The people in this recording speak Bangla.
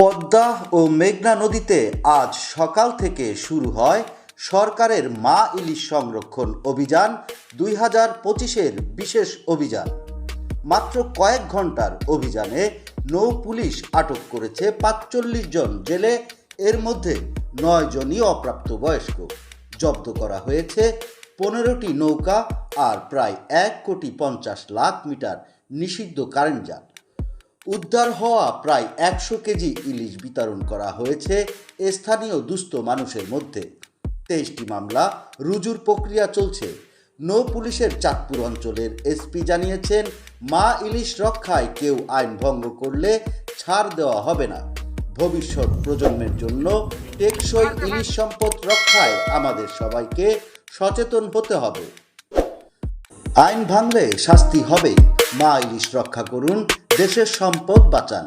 পদ্মা ও মেঘনা নদীতে আজ সকাল থেকে শুরু হয় সরকারের মা ইলিশ সংরক্ষণ অভিযান দুই হাজার পঁচিশের বিশেষ অভিযান। মাত্র কয়েক ঘণ্টার অভিযানে নৌ পুলিশ আটক করেছে পাঁচচল্লিশ জন জেলে, এর মধ্যে নয় জনই অপ্রাপ্তবয়স্ক। জব্দ করা হয়েছে পনেরোটি নৌকা আর প্রায় এক কোটি পঞ্চাশ লাখ মিটার নিষিদ্ধ কারেন্ট জাল উদ্ধার হওয়া প্রায় একশো কেজি ইলিশ বিতরণ করা হয়েছে স্থানীয় দুস্থ মানুষের মধ্যে। তেইশটি মামলা রুজুর প্রক্রিয়া চলছে। নৌ পুলিশের চাঁদপুর অঞ্চলের এসপি জানিয়েছেন, মা ইলিশ রক্ষায় কেউ আইন ভঙ্গ করলে ছাড় দেওয়া হবে না। ভবিষ্যৎ প্রজন্মের জন্য টেকসই ইলিশ সম্পদ রক্ষায় আমাদের সবাইকে সচেতন হতে হবে। আইন ভাঙলে শাস্তি হবে মা ইলিশ রক্ষা করুন দেশের সম্পদ বাঁচান।